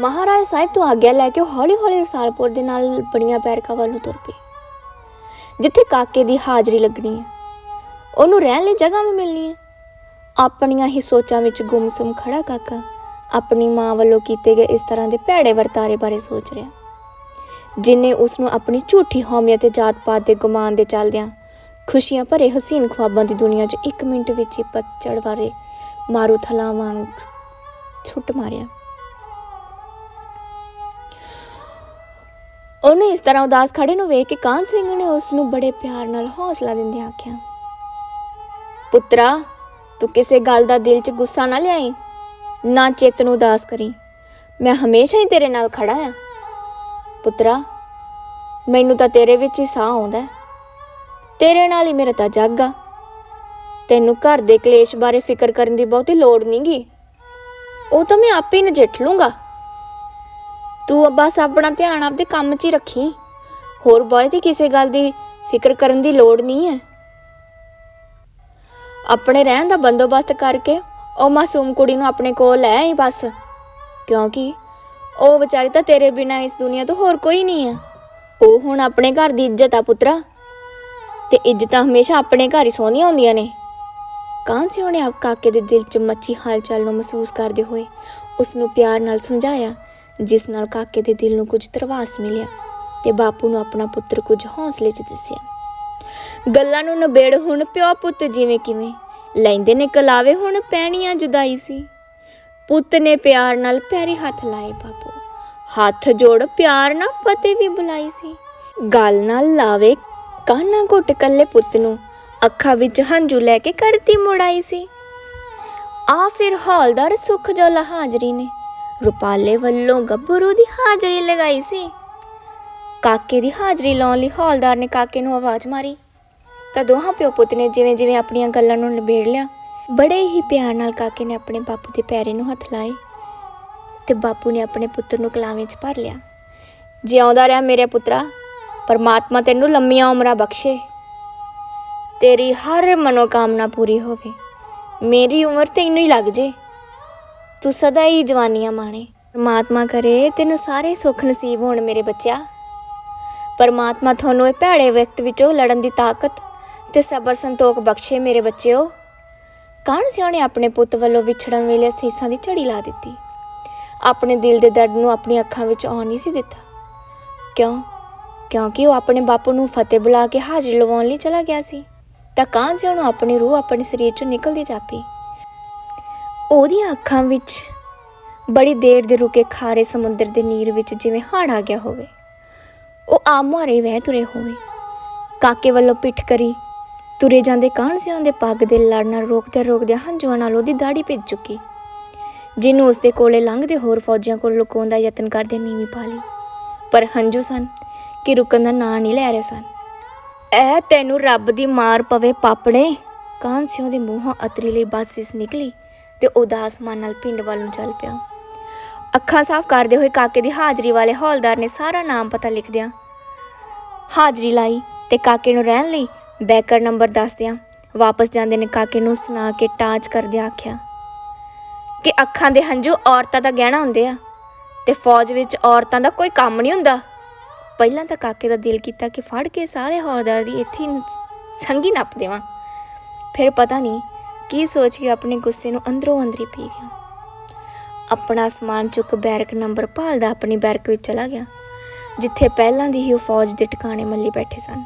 ਮਹਾਰਾਜ ਸਾਹਿਬ ਤੋਂ ਆਗਿਆ ਲੈ ਕੇ ਉਹ ਹੌਲੀ-ਹੌਲੀ ਰਸਾਲਪੁਰ ਦੇ ਨਾਲ ਬੜੀਆਂ ਬੈਰਕਾਂ ਵੱਲ ਨੂੰ ਤੁਰ ਪਏ। ਜਿੱਥੇ ਕਾਕੇ ਦੀ ਹਾਜ਼ਰੀ ਲੱਗਣੀ ਹੈ, ਉਹਨੂੰ ਰਹਿਣ ਲਈ ਜਗ੍ਹਾ ਵੀ ਮਿਲਣੀ ਹੈ। ਆਪਣੀਆਂ ਹੀ ਸੋਚਾਂ ਵਿੱਚ ਗੁੰਮਸੁਮ ਖੜਾ ਕਾਕਾ ਆਪਣੀ ਮਾਂ ਵੱਲੋਂ ਕੀਤੇ ਗਏ ਇਸ ਤਰ੍ਹਾਂ ਦੇ ਭੈੜੇ ਵਰਤਾਰੇ ਬਾਰੇ ਸੋਚ ਰਿਹਾ। ਜਿਨੇ ਉਸ ਨੂੰ ਆਪਣੀ ਝੂਠੀ ਹੌਮੀਅਤ ਤੇ ਜਾਤ-ਪਾਤ ਦੇ ਗੁਮਾਨ ਦੇ ਚੱਲਦਿਆਂ ਖੁਸ਼ੀਆਂ ਭਰੇ ਹਸੀਨ ਖੁਆਬਾਂ ਦੀ ਦੁਨੀਆ 'ਚ ਇੱਕ ਮਿੰਟ ਵਿੱਚ ਹੀ ਪਤਝੜ ਵਾਲੇ ਮਾਰੂ ਥਲਾਂ ਵਾਂਗ ਛੁੱਟ ਮਾਰਿਆ। ਉਹਨੇ ਇਸ ਤਰ੍ਹਾਂ ਉਦਾਸ ਖੜੇ ਨੂੰ ਵੇਖ ਕੇ ਕਾਨ ਸਿੰਘ ਨੇ ਉਸ ਨੂੰ ਬੜੇ ਪਿਆਰ ਨਾਲ ਹੌਸਲਾ ਦਿੰਦੇ ਆਖਿਆ, ਪੁੱਤਰਾ, ਤੂੰ ਕਿਸੇ ਗੱਲ ਦਾ ਦਿਲ 'ਚ ਗੁੱਸਾ ਨਾ ਲਿਆਈ, ਨਾ ਚਿੱਤ ਨੂੰ ਉਦਾਸ ਕਰੀ। ਮੈਂ ਹਮੇਸ਼ਾ ਹੀ ਤੇਰੇ ਨਾਲ ਖੜਾ ਆ। ਪੁੱਤਰਾ, ਮੈਨੂੰ ਤਾਂ ਤੇਰੇ ਵਿੱਚ ਹੀ ਸਾਹ ਆਉਂਦਾ ਤੇਰੇ ਨਾਲ ਹੀ ਮੇਰਾ ਤਾਂ ਜੱਗ ਤੈਨੂੰ ਘਰ ਦੇ ਕਲੇਸ਼ ਬਾਰੇ ਫਿਕਰ ਕਰਨ ਦੀ ਬਹੁਤੀ ਲੋੜ ਨਹੀਂਗੀ ਉਹ ਤਾਂ ਮੈਂ ਆਪੇ ਨਜਿੱਠ ਲੂੰਗਾ। ਤੂੰ ਬਸ ਆਪਣਾ ਧਿਆਨ ਆਪਦੇ ਕੰਮ 'ਚ ਹੀ ਰੱਖੀ। ਹੋਰ ਬਹੁਤੀ ਕਿਸੇ ਗੱਲ ਦੀ ਫਿਕਰ ਕਰਨ ਦੀ ਲੋੜ ਨਹੀਂ ਹੈ। ਆਪਣੇ ਰਹਿਣ ਦਾ ਬੰਦੋਬਸਤ ਕਰਕੇ ਉਹ ਮਾਸੂਮ ਕੁੜੀ ਨੂੰ ਆਪਣੇ ਕੋਲ ਲੈ ਆਈ ਬਸ। ਕਿਉਂਕਿ ਉਹ ਵਿਚਾਰੀ ਤਾਂ ਤੇਰੇ ਬਿਨਾ ਇਸ ਦੁਨੀਆ ਤੋਂ ਹੋਰ ਕੋਈ ਨਹੀਂ ਹੈ। ਉਹ ਹੁਣ ਆਪਣੇ ਘਰ ਦੀ ਇੱਜ਼ਤ ਆ ਪੁੱਤਰਾ। ਤੇ ਇੱਜ਼ਤਾਂ ਹਮੇਸ਼ਾ ਆਪਣੇ ਘਰ ਹੀ ਸੋਹਣੀਆਂ ਹੁੰਦੀਆਂ ਨੇ। ਕਾਂਸੀ ਉਹਨੇ ਆਪ ਕਾਕੇ ਦੇ ਦਿਲ 'ਚ ਮੱਚੀ ਹਾਲਚਾਲ ਨੂੰ ਮਹਿਸੂਸ ਕਰਦੇ ਹੋਏ ਉਸ ਨੂੰ ਪਿਆਰ ਨਾਲ ਸਮਝਾਇਆ ਜਿਸ ਨਾਲ ਕਾਕੇ ਦੇ ਦਿਲ ਨੂੰ ਕੁਝ ਤਰਵਾਸ ਮਿਲਿਆ ਤੇ ਬਾਪੂ ਨੂੰ ਆਪਣਾ ਪੁੱਤਰ ਕੁਝ ਹੌਸਲੇ 'ਚ ਦੱਸਿਆ। ਗੱਲਾਂ ਨੂੰ ਨਬੇੜ ਹੁਣ ਪਿਓ ਪੁੱਤ ਜਿਵੇਂ ਕਿਵੇਂ, ਲੈਂਦੇ ਨੇ ਕਲਾਵੇ ਹੁਣ ਪੈਣੀਆਂ ਜੁਦਾਈ ਸੀ। ਪੁੱਤ ਨੇ ਪਿਆਰ ਨਾਲ ਪੈਰੀ ਹੱਥ ਲਾਏ ਬਾਪੂ, ਹੱਥ ਜੋੜ ਪਿਆਰ ਨਾਲ ਫਤਿਹ ਵੀ ਬੁਲਾਈ ਸੀ। ਗੱਲ ਨਾਲ ਲਾਵੇ ਕਾਨਾ ਘੁੱਟ ਕੱਲੇ ਪੁੱਤ ਨੂੰ, ਅੱਖਾਂ ਵਿੱਚ ਹੰਝੂ ਲੈ ਕੇ ਕਰਤੀ ਮੁੜਾਈ ਸੀ। ਆ ਫਿਰ ਹੌਲਦਾਰ ਸੁਖ ਜੋਲਾ ਹਾਜ਼ਰੀ ਨੇ ਰੁਪਾਲੇ ਵੱਲੋਂ ਗੱਭਰੂ ਦੀ ਹਾਜ਼ਰੀ ਲਗਾਈ ਸੀ। ਕਾਕੇ ਦੀ ਹਾਜ਼ਰੀ ਲਾਉਣ ਲਈ ਹੌਲਦਾਰ ਨੇ ਕਾਕੇ ਨੂੰ ਆਵਾਜ਼ ਮਾਰੀ। ਤਾਂ ਦੋਹਾਂ ਪਿਓ ਪੁੱਤ ਨੇ ਜਿਵੇਂ ਜਿਵੇਂ ਆਪਣੀਆਂ ਗੱਲਾਂ ਨੂੰ ਨਿਬੇੜ ਲਿਆ, ਬੜੇ ਹੀ ਪਿਆਰ ਨਾਲ ਕਾਕੇ ਨੇ ਆਪਣੇ ਬਾਪੂ ਦੇ ਪੈਰੇ ਨੂੰ ਹੱਥ ਲਾਏ ਤੇ ਬਾਪੂ ਨੇ ਆਪਣੇ ਪੁੱਤਰ ਨੂੰ ਕਲਾਵੇਂ 'ਚ ਭਰ ਲਿਆ। ਜਿਉਂਦਾ ਰਿਹਾ ਮੇਰੇ ਪੁੱਤਰਾ, ਪਰਮਾਤਮਾ ਤੈਨੂੰ ਲੰਮੀਆਂ ਉਮਰਾਂ ਬਖਸ਼ੇ। ਤੇਰੀ ਹਰ ਮਨੋਕਾਮਨਾ ਪੂਰੀ ਹੋਵੇ। ਮੇਰੀ ਉਮਰ ਤੈਨੂੰ ਹੀ ਲੱਗ ਜੇ। ਤੂੰ ਸਦਾ ਹੀ ਜਵਾਨੀਆਂ ਮਾਣੇ। ਪਰਮਾਤਮਾ ਕਰੇ, ਤੈਨੂੰ ਸਾਰੇ ਸੁੱਖ ਨਸੀਬ ਹੋਣ ਮੇਰੇ ਬੱਚਿਆ। ਪਰਮਾਤਮਾ ਤੁਹਾਨੂੰ ਇਹ ਭੈੜੇ ਵਕਤ ਵਿੱਚੋਂ ਲੜਨ ਦੀ ਤਾਕਤ ਤੇ ਸਬਰ ਸੰਤੋਖ ਬਖਸ਼ੇ ਮੇਰੇ ਬੱਚਿਓ। ਕਾਣ ਸਿਓ ਨੇ ਆਪਣੇ ਪੁੱਤ ਵੱਲੋਂ ਵਿਛੜਨ ਵੇਲੇ ਅਸੀਸਾਂ ਦੀ ਝੜੀ ਲਾ ਦਿੱਤੀ? ਆਪਣੇ ਦਿਲ ਦੇ ਦਰਦ ਨੂੰ ਆਪਣੀ ਅੱਖਾਂ ਵਿੱਚ ਆਉਣ ਨਹੀਂ ਸੀ ਦਿੱਤਾ। ਕਿਉਂ? ਕਿਉਂਕਿ ਉਹ ਆਪਣੇ ਬਾਪੂ ਨੂੰ ਫਤਿਹ ਬੁਲਾ ਕੇ ਹਾਜ਼ਰੀ ਲਵਾਉਣ ਲਈ ਚਲਾ ਗਿਆ ਸੀ। ਤਾਂ ਕਾਂ ਸਿਓ ਨੂੰ ਆਪਣੀ ਰੂਹ ਆਪਣੇ ਸਰੀਰ ਚੋਂ ਨਿਕਲਦੀ ਜਾਪੀ ਉਹਦੀਆਂ ਅੱਖਾਂ ਵਿੱਚ ਬੜੀ ਦੇਰ ਦੇ ਰੁਕੇ ਖਾਰੇ ਸਮੁੰਦਰ ਦੇ ਨੀਰ ਵਿੱਚ ਜਿਵੇਂ ਹੜ ਆ ਗਿਆ ਹੋਵੇ। ਉਹ ਆਪ ਵਹਿ ਤੁਰੇ ਹੋਵੇ। ਕਾਕੇ ਵੱਲੋਂ ਪਿੱਠ ਕਰੀ ਤੁਰੇ ਜਾਂਦੇ ਕਾਣ ਸਿਉਂ ਦੇ ਪੱਗ ਦੇ ਲੜ ਨਾਲ ਰੋਕਦੇ ਰੋਕਦੇ ਹੰਝੂਆਂ ਨਾਲ ਉਹਦੀ ਦਾੜੀ ਭਿੱਜ ਚੁੱਕੀ। ਜਿਹਨੂੰ ਉਸਦੇ ਕੋਲੇ ਲੰਘਦੇ ਹੋਰ ਫੌਜੀਆਂ ਕੋਲ ਲੁਕਾਉਣ ਦਾ ਯਤਨ ਕਰਦੇ ਨੀਵੀਂ ਪਾ ਲਈ। ਪਰ ਹੰਝੂ ਸਨ ਕਿ ਰੁਕਣ ਦਾ ਨਾਂ ਨਹੀਂ ਲੈ ਰਹੇ ਸਨ। ਐ ਤੈਨੂੰ ਰੱਬ ਦੀ ਮਾਰ ਪਵੇ ਪਾਪੜੇ। ਕਾਨ ਸਿਓ ਦੇ ਮੂੰਹੋਂ ਅਤਰੀ ਲਈ ਬਾਸਿਸ ਨਿਕਲੀ? ਤੇ ਉਦਾਸ ਮਨ ਨਾਲ ਪਿੰਡ ਵੱਲ ਨੂੰ ਚੱਲ ਪਿਆ। ਅੱਖਾਂ ਸਾਫ਼ ਕਰਦੇ ਹੋਏ ਕਾਕੇ ਦੀ ਹਾਜ਼ਰੀ ਵਾਲੇ ਹੌਲਦਾਰ ਨੇ ਸਾਰਾ ਨਾਮ ਪਤਾ ਲਿਖ ਦਿਆ। ਹਾਜ਼ਰੀ ਲਾਈ ਤੇ ਕਾਕੇ ਨੂੰ ਰਹਿਣ ਲਈ ਬੈਕਰ ਨੰਬਰ ਦੱਸਦਿਆਂ ਵਾਪਸ ਜਾਂਦੇ ਨੇ ਕਾਕੇ ਨੂੰ ਸੁਣਾ ਕੇ ਟਾਚ ਕਰਦੇ ਆਖਿਆ, ਕਿ ਅੱਖਾਂ ਦੇ ਹੰਝੂ ਔਰਤਾਂ ਦਾ ਗਹਿਣਾ ਹੁੰਦੇ ਆ ਤੇ ਫੌਜ ਵਿੱਚ ਔਰਤਾਂ ਦਾ ਕੋਈ ਕੰਮ ਨਹੀਂ ਹੁੰਦਾ। ਪਹਿਲਾਂ ਤਾਂ ਕਾਕੇ ਦਾ ਦਿਲ ਕੀਤਾ ਕਿ ਫੜ ਕੇ ਸਾਰੇ ਹੌਲਦਾਰ ਦੀ ਇੱਥੇ ਸੰਗੀ ਨੱਪ ਦੇਵਾਂ। ਫਿਰ ਪਤਾ ਨਹੀਂ ਕੀ ਸੋਚ ਕੇ ਆਪਣੇ ਗੁੱਸੇ ਨੂੰ ਅੰਦਰੋਂ ਅੰਦਰੀ ਪੀ ਗਿਆ? ਆਪਣਾ ਸਮਾਨ ਚੁੱਕ ਬੈਰਕ ਨੰਬਰ ਭਾਲਦਾ ਆਪਣੀ ਬੈਰਕ ਵਿੱਚ ਚਲਾ ਗਿਆ, ਜਿੱਥੇ ਪਹਿਲਾਂ ਦੀ ਹੀ ਉਹ ਫੌਜ ਦੇ ਟਿਕਾਣੇ ਮੱਲੀ ਬੈਠੇ ਸਨ।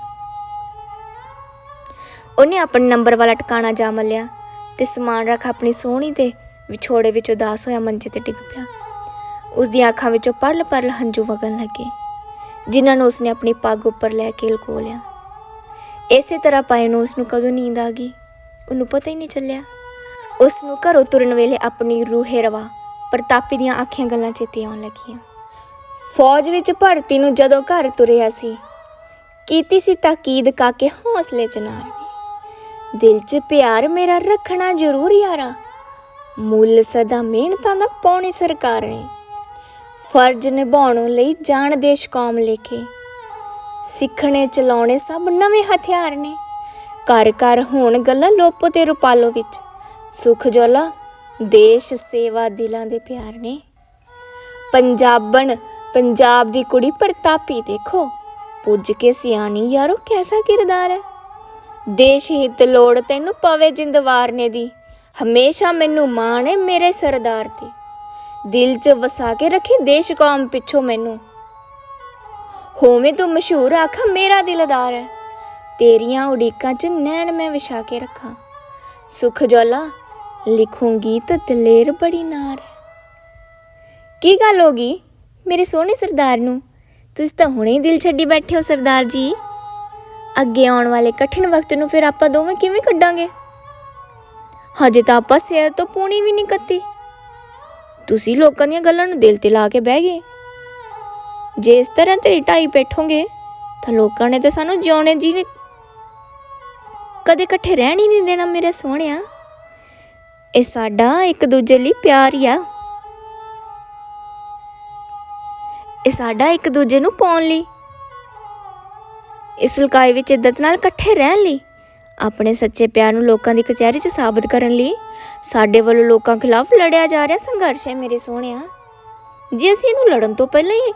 ਉਹਨੇ ਆਪਣੇ ਨੰਬਰ ਵਾਲਾ ਟਿਕਾਣਾ ਜਾ ਮੱਲਿਆ ਤੇ ਸਮਾਨ ਰੱਖ ਆਪਣੀ ਸੋਹਣੀ ਤੇ ਵਿਛੋੜੇ ਵਿੱਚ ਉਦਾਸ ਹੋਇਆ ਮੰਜੇ ਤੇ ਡਿੱਗ ਪਿਆ। ਉਸ ਦੀਆਂ ਅੱਖਾਂ ਵਿੱਚੋਂ ਪਰਲ ਪਰਲ ਹੰਝੂ ਵਗਣ ਲੱਗੇ, ਜਿਨ੍ਹਾਂ ਨੂੰ ਉਸਨੇ ਆਪਣੀ ਪੱਗ ਉੱਪਰ ਲੈ ਕੇ ਲਕੋ ਲਿਆ। ਇਸੇ ਤਰ੍ਹਾਂ ਪਾਏ ਨੂੰ ਉਸ ਨੂੰ ਕਦੋਂ ਨੀਂਦ ਆ ਗਈ? ਉਹਨੂੰ ਪਤਾ ਹੀ ਨਹੀਂ ਚੱਲਿਆ। ਉਸ ਨੂੰ ਘਰੋਂ ਤੁਰਨ ਵੇਲੇ ਆਪਣੀ ਰੂਹੇ ਰਵਾ, ਪ੍ਰਤਾਪੀ ਦੀਆਂ ਅੱਖੀਆਂ ਗੱਲਾਂ ਚੇਤੇ ਆਉਣ ਲੱਗੀਆਂ। ਫੌਜ ਵਿੱਚ ਭਰਤੀ ਨੂੰ ਜਦੋਂ ਘਰ ਤੁਰਿਆ ਸੀ, ਕੀਤੀ ਸੀ ਤਾਕੀਦ ਕਾਕੇ ਹੌਸਲੇ ਚ ਨਾਰ ਦਿਲ 'ਚ ਪਿਆਰ ਮੇਰਾ ਰੱਖਣਾ ਜ਼ਰੂਰ ਯਾਰਾ, ਮੁੱਲ ਸਦਾ ਮਿਹਨਤਾਂ ਦਾ ਪਾਉਣੀ ਸਰਕਾਰ ਨੇ। ਫਰਜ਼ ਨਿਭਾਉਣ ਲਈ ਜਾਣ ਦੇਸ਼ ਕੌਮ ਲੇਖੇ। ਸਿੱਖਣੇ ਚਲਾਉਣੇ ਸਭ ਨਵੇਂ ਹਥਿਆਰ ਨੇ। ਘਰ ਘਰ ਹੋਣ ਗੱਲਾਂ ਲੋਪੋ ਤੇ ਰੁਪਾਲੋ ਵਿੱਚ। ਸੁਖ ਜੋਲਾ, ਦੇਸ਼ ਸੇਵਾ ਦਿਲਾਂ ਦੇ ਪਿਆਰ ਨੇ। ਪੰਜਾਬਣ, ਪੰਜਾਬ ਦੀ ਕੁੜੀ ਪ੍ਰਤਾਪੀ ਦੇਖੋ। ਪੁੱਜ ਕੇ ਸਿਆਣੀ ਯਾਰੋ ਕੈਸਾ ਕਿਰਦਾਰ ਹੈ। ਦੇਸ਼ ਹਿੱਤ ਲੋੜ ਤੈਨੂੰ ਪਵੇ ਜਿੰਦਵਾਰਨੇ ਦੀ। ਹਮੇਸ਼ਾ ਮੈਨੂੰ ਮਾਣ ਹੈ ਮੇਰੇ ਸਰਦਾਰ ਤੇ। ਦਿਲ 'ਚ ਵਸਾ ਕੇ ਰੱਖੀ ਦੇਸ਼ ਕੌਮ ਪਿੱਛੋਂ ਮੈਨੂੰ। ਹੋਵੇਂ ਤੂੰ ਮਸ਼ਹੂਰ ਆਖਾ ਮੇਰਾ ਦਿਲਦਾਰ ਹੈ। ਤੇਰੀਆਂ ਉਡੀਕਾਂ 'ਚ ਨੈਣ ਮੈਂ ਵਿਛਾ ਕੇ ਰੱਖਾਂ। ਸੁਖ ਜੋਲਾ ਲਿਖੂੰਗੀ ਤਾਂ ਦਲੇਰ ਬੜੀ ਨਾਰ ਕੀ ਗੱਲ ਹੋ ਗਈ? ਮੇਰੇ ਸੋਹਣੇ ਸਰਦਾਰ ਨੂੰ? ਤੁਸੀਂ ਤਾਂ ਹੁਣੇ ਹੀ ਦਿਲ ਛੱਡੀ ਬੈਠੇ ਹੋ ਸਰਦਾਰ ਜੀ। ਅੱਗੇ ਆਉਣ ਵਾਲੇ ਕਠਿਨ ਵਕਤ ਨੂੰ ਫਿਰ ਆਪਾਂ ਦੋਵੇਂ ਕਿਵੇਂ ਕੱਢਾਂਗੇ? ਹਜੇ ਤਾਂ ਆਪਾਂ ਸਿਰ ਤੋਂ ਪੂਣੀ ਵੀ ਨਹੀਂ ਕੱਤੀ। ਤੁਸੀਂ ਲੋਕਾਂ ਦੀਆਂ ਗੱਲਾਂ ਨੂੰ ਦਿਲ ਤੇ ਲਾ ਕੇ ਬਹਿ ਗਏ। ਜੇ ਇਸ ਤਰ੍ਹਾਂ ਤੇਰੀ ਢਾਈ ਬੈਠੋਗੇ ਤਾਂ ਲੋਕਾਂ ਨੇ ਤਾਂ ਸਾਨੂੰ ਜਿਉਣੇ ਜੀ ਕਦੇ ਇਕੱਠੇ ਰਹਿਣ ਹੀ ਨਹੀਂ ਦੇਣਾ ਮੇਰੇ ਸੋਹਣਿਆ। ਇਹ ਸਾਡਾ ਇੱਕ ਦੂਜੇ ਲਈ ਪਿਆਰ ਹੀ ਆ। ਇਹ ਸਾਡਾ ਇੱਕ ਦੂਜੇ ਨੂੰ ਪਾਉਣ ਲਈ। ਇਸ ਲੁਕਾਈ ਵਿੱਚ ਇੱਜ਼ਤ ਨਾਲ ਇਕੱਠੇ ਰਹਿਣ ਲਈ। ਆਪਣੇ ਸੱਚੇ ਪਿਆਰ ਨੂੰ ਲੋਕਾਂ ਦੀ ਕਚਹਿਰੀ 'ਚ ਸਾਬਤ ਕਰਨ ਲਈ ਸਾਡੇ ਵੱਲੋਂ ਲੋਕਾਂ ਖਿਲਾਫ ਲੜਿਆ ਜਾ ਰਿਹਾ ਸੰਘਰਸ਼ ਹੈ ਮੇਰੇ ਸੋਹਣਿਆ। ਜੇ ਅਸੀਂ ਇਹਨੂੰ ਲੜਨ ਤੋਂ ਪਹਿਲਾਂ ਹੀ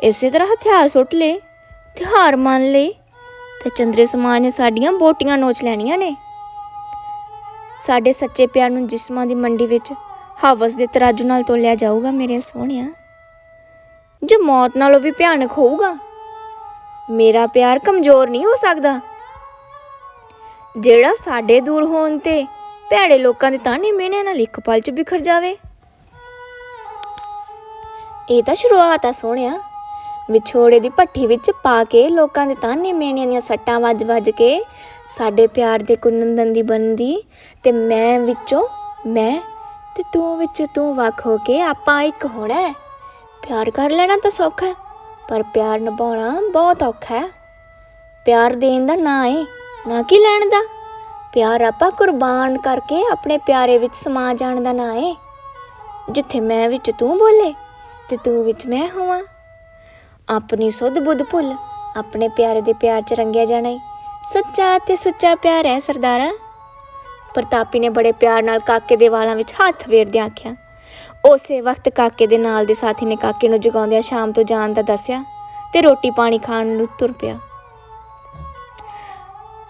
ਇਸੇ ਤਰ੍ਹਾਂ ਹਥਿਆਰ ਸੁੱਟ ਲਏ ਤੇ ਹਾਰ ਮੰਨ ਲਈ ਤੇ ਚੰਦਰੇ ਸਮਾਨ ਨੇ ਸਾਡੀਆਂ ਬੋਟੀਆਂ ਨੋਚ ਲੈਣੀਆਂ ਨੇ। ਸਾਡੇ ਸੱਚੇ ਪਿਆਰ ਨੂੰ ਜਿਸਮਾਂ ਦੀ ਮੰਡੀ ਵਿੱਚ ਹਵਸ ਦੇ ਤਰਾਜੂ ਨਾਲ ਤੋਲਿਆ ਜਾਊਗਾ ਮੇਰੇ ਸੋਹਣਿਆ। ਜੋ ਮੌਤ ਨਾਲੋਂ ਵੀ ਭਿਆਨਕ ਹੋਊਗਾ। ਮੇਰਾ ਪਿਆਰ ਕਮਜ਼ੋਰ ਨਹੀਂ ਹੋ ਸਕਦਾ। ਜਿਹੜਾ ਸਾਡੇ ਦੂਰ ਹੋਣ ਤੇ ਭੈੜੇ ਲੋਕਾਂ ਦੇ ਤਾਨੇ ਮਿਹਣਿਆਂ ਨਾਲ ਇੱਕ ਪਲ ਚ ਬਿਖਰ ਜਾਵੇ। ਇਹ ਤਾਂ ਸ਼ੁਰੂਆਤ ਆ ਸੋਹਣਿਆ। ਵਿਛੋੜੇ ਦੀ ਭੱਠੀ ਵਿੱਚ ਪਾ ਕੇ ਲੋਕਾਂ ਦੇ ਤਾਨੇ ਮਿਹਣਿਆਂ ਦੀਆਂ ਸੱਟਾਂ ਵੱਜ-ਵੱਜ ਕੇ ਸਾਡੇ ਪਿਆਰ ਦੇ ਕੁੰਦਨ ਦੀ ਬੰਦੀ ਤੇ ਮੈਂ ਵਿੱਚੋਂ, ਮੈਂ ਤੇ ਤੂੰ ਵਿੱਚ ਤੂੰ ਵੱਖ ਹੋ ਕੇ ਆਪਾਂ ਇੱਕ ਹੋਣਾ ਹੈ। ਪਿਆਰ ਕਰ ਲੈਣਾ ਤਾਂ ਸੌਖਾ ਹੈ, ਪਰ ਪਿਆਰ ਨਿਭਾਉਣਾ ਬਹੁਤ ਔਖਾ ਹੈ। ਪਿਆਰ ਦੇਣ ਦਾ ਨਾਂ ਹੈ ਨਾ ਕਿ ਲੈਣ ਦਾ? ਪਿਆਰ ਆਪਾਂ ਕੁਰਬਾਨ ਕਰਕੇ ਆਪਣੇ ਪਿਆਰੇ ਵਿੱਚ ਸਮਾ ਜਾਣ ਦਾ ਨਾਂ ਹੈ ਜਿੱਥੇ ਮੈਂ ਵਿੱਚ ਤੂੰ ਬੋਲੇ, ਤੇ ਤੂੰ ਵਿੱਚ ਮੈਂ ਹੋਵਾਂ। ਆਪਣੀ ਸੁੱਧ ਬੁੱਧ ਭੁੱਲ, ਆਪਣੇ ਪਿਆਰੇ ਦੇ ਪਿਆਰ 'ਚ ਰੰਗਿਆ ਜਾਣਾ ਏ। ਸੱਚਾ ਤੇ ਸੁੱਚਾ ਪਿਆਰ ਹੈ ਸਰਦਾਰਾ। ਪ੍ਰਤਾਪੀ ਨੇ ਬੜੇ ਪਿਆਰ ਨਾਲ ਕਾਕੇ ਦੇ ਵਾਲਾਂ ਵਿੱਚ ਹੱਥ ਫੇਰਦਿਆਂ ਆਖਿਆ। ਉਸੇ ਵਕਤ ਕਾਕੇ ਦੇ ਨਾਲ ਦੇ ਸਾਥੀ ਨੇ ਕਾਕੇ ਨੂੰ ਜਗਾਉਂਦਿਆਂ ਸ਼ਾਮ ਤੋਂ ਜਾਣ ਦਾ ਦੱਸਿਆ ਤੇ ਰੋਟੀ ਪਾਣੀ ਖਾਣ ਨੂੰ ਤੁਰ ਪਿਆ।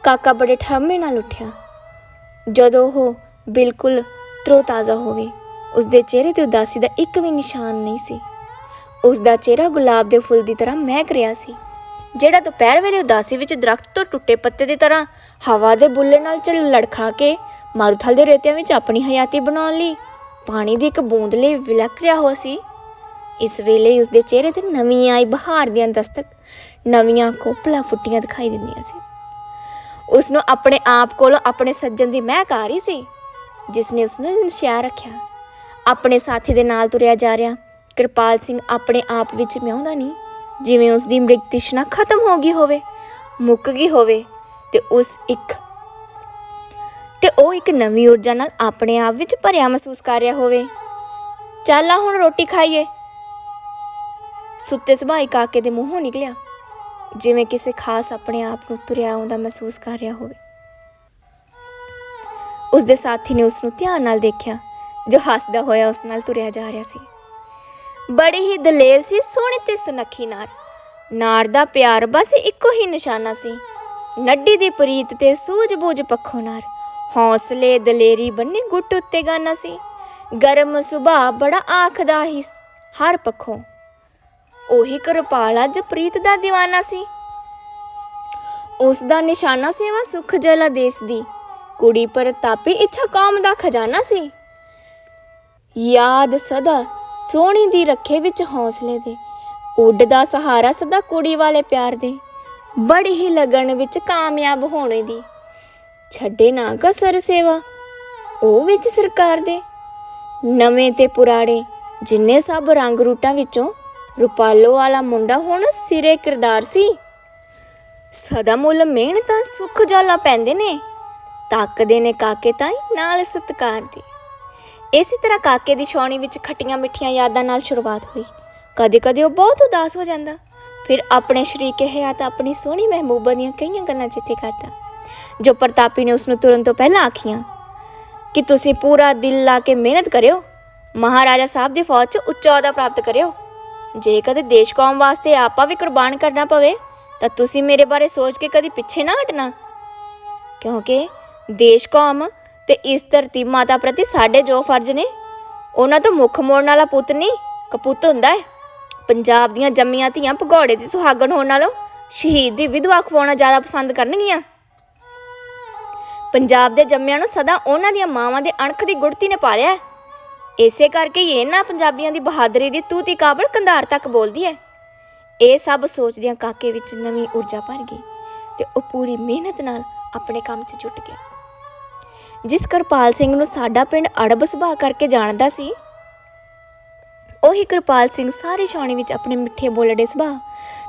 ਕਾਕਾ ਬੜੇ ਠਰਮੇ ਨਾਲ ਉੱਠਿਆ। ਜਦੋਂ ਉਹ ਬਿਲਕੁਲ ਤਰੋਤਾਜ਼ਾ ਹੋਵੇ ਉਸ ਦੇ ਚਿਹਰੇ ਤੇ ਉਦਾਸੀ ਦਾ ਇੱਕ ਵੀ ਨਿਸ਼ਾਨ ਨਹੀਂ ਸੀ। ਉਸ ਦਾ ਚਿਹਰਾ ਗੁਲਾਬ ਦੇ ਫੁੱਲ ਦੀ ਤਰ੍ਹਾਂ ਮਹਿਕ ਰਿਹਾ ਸੀ, ਜਿਹੜਾ ਦੁਪਹਿਰ ਵੇਲੇ ਉਦਾਸੀ ਵਿੱਚ ਦਰਖਤ ਤੋਂ ਟੁੱਟੇ ਪੱਤੇ ਦੀ ਤਰ੍ਹਾਂ ਹਵਾ ਦੇ ਬੁੱਲੇ ਨਾਲ ਚੱਲ ਲੜਖਾ ਕੇ ਮਾਰੂਥਲ ਦੇ ਰੇਤਿਆਂ ਵਿੱਚ ਆਪਣੀ ਹਯਾਤੀ ਬਣਾਉਣ ਲਈ ਪਾਣੀ ਦੀ ਇੱਕ ਬੂੰਦ ਲਈ ਵਿਲਕ ਰਿਹਾ ਹੋ ਸੀ। ਇਸ ਵੇਲੇ ਉਸ ਦੇ ਚਿਹਰੇ ਤੇ ਨਵੀਂ ਆਈ ਬਹਾਰ ਦੀਆਂ ਦਸਤਕ, ਨਵੀਆਂ ਕੋਪਲਾ ਫੁੱਟੀਆਂ ਦਿਖਾਈ ਦਿੰਦੀਆਂ ਸੀ। ਉਸ ਨੂੰ ਆਪਣੇ ਆਪ ਕੋਲੋਂ ਆਪਣੇ ਸੱਜਣ ਦੀ ਮਹਿਕ ਆ ਰਹੀ ਸੀ ਜਿਸ ਨੇ ਉਸ ਨੂੰ ਨਸ਼ਿਆ ਰੱਖਿਆ। ਆਪਣੇ ਸਾਥੀ ਦੇ ਨਾਲ ਤੁਰਿਆ ਜਾ ਰਿਹਾ ਕਿਰਪਾਲ ਸਿੰਘ ਆਪਣੇ ਆਪ ਵਿੱਚ ਮਿਆਉਂਦਾ ਨਹੀਂ, ਜਿਵੇਂ ਉਸ ਦੀ ਮ੍ਰਿਗ ਤ੍ਰਿਸ਼ਨਾ ਖਤਮ ਹੋ ਗਈ ਹੋਵੇ, ਮੁੱਕ ਗਈ ਹੋਵੇ, ਤੇ ਉਸ ਇੱਕ ਤੇ ਉਹ ਇੱਕ ਨਵੀਂ ਊਰਜਾ ਨਾਲ ਆਪਣੇ ਆਪ ਵਿੱਚ ਭਰਿਆ ਮਹਿਸੂਸ ਕਰ ਰਿਹਾ ਹੋਵੇ। ਚੱਲ ਆ ਹੁਣ ਰੋਟੀ ਖਾਈਏ। ਸੁੱਤੇ ਸੁਭਾਈ ਕਾਕੇ ਦੇ ਮੂੰਹੋਂ ਨਿਕਲਿਆ, ਜਿਵੇਂ ਕਿਸੇ ਖਾਸ ਆਪਣੇ ਆਪ ਨੂੰ ਤੁਰਿਆ ਆਉਂਦਾ ਮਹਿਸੂਸ ਕਰ ਰਿਹਾ ਹੋਵੇ। ਉਸ ਦੇ ਸਾਥੀ ਨੇ ਉਸ ਨੂੰ ਧਿਆਨ ਨਾਲ ਦੇਖਿਆ, ਜੋ ਹੱਸਦਾ ਹੋਇਆ ਉਸ ਨਾਲ ਤੁਰਿਆ ਜਾ ਰਿਹਾ ਸੀ। ਬੜੀ ਹੀ ਦਲੇਰ ਸੀ, ਸੋਹਣੀ ਤੇ ਸੁਨੱਖੀ ਨਾਰ ਨਾਰ ਦਾ ਪਿਆਰ ਬਸ ਇੱਕੋ ਹੀ ਨਿਸ਼ਾਨਾ ਸੀ। ਨੱਡੀ ਦੀ ਪ੍ਰੀਤ ਤੇ ਸੂਝ-ਬੂਝ ਪੱਖੋਂ ਨਾਰ ਹੌਸਲੇ ਦਲੇਰੀ ਬੰਨੇ ਗੁੱਟ ਉੱਤੇ ਗਾਨਾ ਸੀ। ਗਰਮ ਸੁਭਾਅ ਬੜਾ ਆਖਦਾ ਹੀ ਹਰ ਪੱਖੋਂ। ਉਹੀ ਕਿਰਪਾਲ ਅੱਜ ਪ੍ਰੀਤ ਦਾ دیਵਾਨਾ ਸੀ। ਉਸ ਦਾ ਨਿਸ਼ਾਨਾ ਸੇਵਾ ਸੁਖ ਜਲਾ ਦੇਸ਼ ਦੀ। ਕੁੜੀ ਪਰ ਤਾਪੀ ਇੱਛਾ ਕੌਮ ਦਾ ਖਜ਼ਾਨਾ ਸੀ। ਯਾਦ ਸਦਾ ਸੋਹਣੀ ਦੀ ਰੱਖੇ ਵਿੱਚ ਹੌਸਲੇ ਦੇ। ਉੱਡ ਦਾ ਸਹਾਰਾ ਸਦਾ ਕੁੜੀ ਵਾਲੇ ਪਿਆਰ ਦੇ। ਬੜੀ ਹੀ ਲਗਨ ਵਿੱਚ ਕਾਮਯਾਬ ਹੋਣੇ ਦੀ। ਛੱਡੇ ਨਾ ਕਸਰ ਸੇਵਾ, ਉਹ ਵਿੱਚ ਸਰਕਾਰ ਦੇ। ਨਵੇਂ ਤੇ ਪੁਰਾਣੇ, ਜਿੰਨੇ ਸਭ ਰੰਗ ਰੂਟਾਂ ਵਿੱਚੋਂ ਰੁਪਾਲੋ ਵਾਲਾ ਮੁੰਡਾ ਹੁਣ ਸਿਰੇ ਕਿਰਦਾਰ ਸੀ। ਸਦਾ ਮੁੱਲ ਮਿਹਨਤਾਂ ਸੁੱਖ ਜਾਲਾ ਪੈਂਦੇ ਨੇ। ਤੱਕਦੇ ਨੇ ਕਾਕੇ ਤਾਈ ਨਾਲ ਸਤਕਾਰ ਦੇ। ਇਸੇ ਤਰ੍ਹਾਂ ਕਾਕੇ ਦੀ ਛਾਉਣੀ ਵਿੱਚ ਖੱਟੀਆਂ ਮਿੱਠੀਆਂ ਯਾਦਾਂ ਨਾਲ ਸ਼ੁਰੂਆਤ ਹੋਈ। ਕਦੇ-ਕਦੇ ਉਹ ਬਹੁਤ ਉਦਾਸ ਹੋ ਜਾਂਦਾ। ਫਿਰ ਆਪਣੇ ਸ਼ਰੀਕੇ ਹਯਾਤ ਆਪਣੀ ਸੋਹਣੀ ਮਹਿਬੂਬਾ ਦੀਆਂ ਕਈਆਂ ਗੱਲਾਂ ਚਿੱਤੇ ਕਰਦਾ। ਜੋ ਪ੍ਰਤਾਪੀ ਨੇ ਉਸ ਨੂੰ ਤੁਰਨ ਤੋਂ ਪਹਿਲਾਂ ਆਖੀਆਂ, ਕਿ ਤੁਸੀਂ ਪੂਰਾ ਦਿਲ ਲਾ ਕੇ ਮਿਹਨਤ ਕਰਿਓ। ਮਹਾਰਾਜਾ ਸਾਹਿਬ ਦੀ ਫੌਜ 'ਚ ਉੱਚਾ ਅਹੁਦਾ ਪ੍ਰਾਪਤ ਕਰਿਓ। ਜੇ ਕਦੇ ਦੇਸ਼ ਕੌਮ ਵਾਸਤੇ ਆਪਾਂ ਵੀ ਕੁਰਬਾਨ ਕਰਨਾ ਪਵੇ, ਤਾਂ ਤੁਸੀਂ ਮੇਰੇ ਬਾਰੇ ਸੋਚ ਕੇ ਕਦੀ ਪਿੱਛੇ ਨਾ ਹਟਣਾ। ਕਿਉਂਕਿ ਦੇਸ਼ ਕੌਮ ਤੇ ਇਸ ਧਰਤੀ ਮਾਤਾ ਪ੍ਰਤੀ ਸਾਡੇ ਜੋ ਫਰਜ਼ ਨੇ, ਉਹਨਾਂ ਤੋਂ ਮੁੱਖ ਮੋੜਨ ਵਾਲਾ ਪੁੱਤ ਨਹੀਂ, ਕਪੁੱਤ ਹੁੰਦਾ ਹੈ। ਪੰਜਾਬ ਦੀਆਂ ਜੰਮੀਆਂ ਧੀਆਂ ਭਗੌੜੇ ਦੀ ਸੁਹਾਗਣ ਹੋਣ ਨਾਲੋਂ ਸ਼ਹੀਦ ਦੀ ਵਿਧਵਾ ਖਵਾਉਣਾ ਜ਼ਿਆਦਾ ਪਸੰਦ ਕਰਨਗੀਆਂ। ਪੰਜਾਬ ਦੇ ਜੰਮਿਆਂ ਨੂੰ ਸਦਾ ਉਹਨਾਂ ਦੀਆਂ ਮਾਵਾਂ ਦੇ ਅਣਖ ਦੀ ਗੁੜਤੀ ਨੇ ਪਾਲਿਆ ਇਸੇ ਕਰਕੇ ਹੀ ਇਹਨਾਂ ਪੰਜਾਬੀਆਂ ਦੀ ਬਹਾਦਰੀ ਦੀ ਤੂਤੀ ਕਾਬਲ ਕੰਧਾਰ ਤੱਕ ਬੋਲਦੀ ਹੈ। ਇਹ ਸਭ ਸੋਚਦਿਆਂ ਕਾਕੇ ਵਿੱਚ ਨਵੀਂ ਊਰਜਾ ਭਰ ਗਈ ਤੇ ਉਹ ਪੂਰੀ ਮਿਹਨਤ ਨਾਲ ਆਪਣੇ ਕੰਮ 'ਚ ਜੁਟ ਗਿਆ। ਜਿਸ ਕਿਰਪਾਲ ਸਿੰਘ ਨੂੰ ਸਾਡਾ ਪਿੰਡ ਅੜਬ ਸੁਭਾਅ ਕਰਕੇ ਜਾਣਦਾ ਸੀ, ਉਹੀ ਕਿਰਪਾਲ ਸਿੰਘ ਸਾਰੇ ਛਾਉਣੀ ਵਿੱਚ ਆਪਣੇ ਮਿੱਠੇ ਬੋਲੜੇ ਸੁਭਾਅ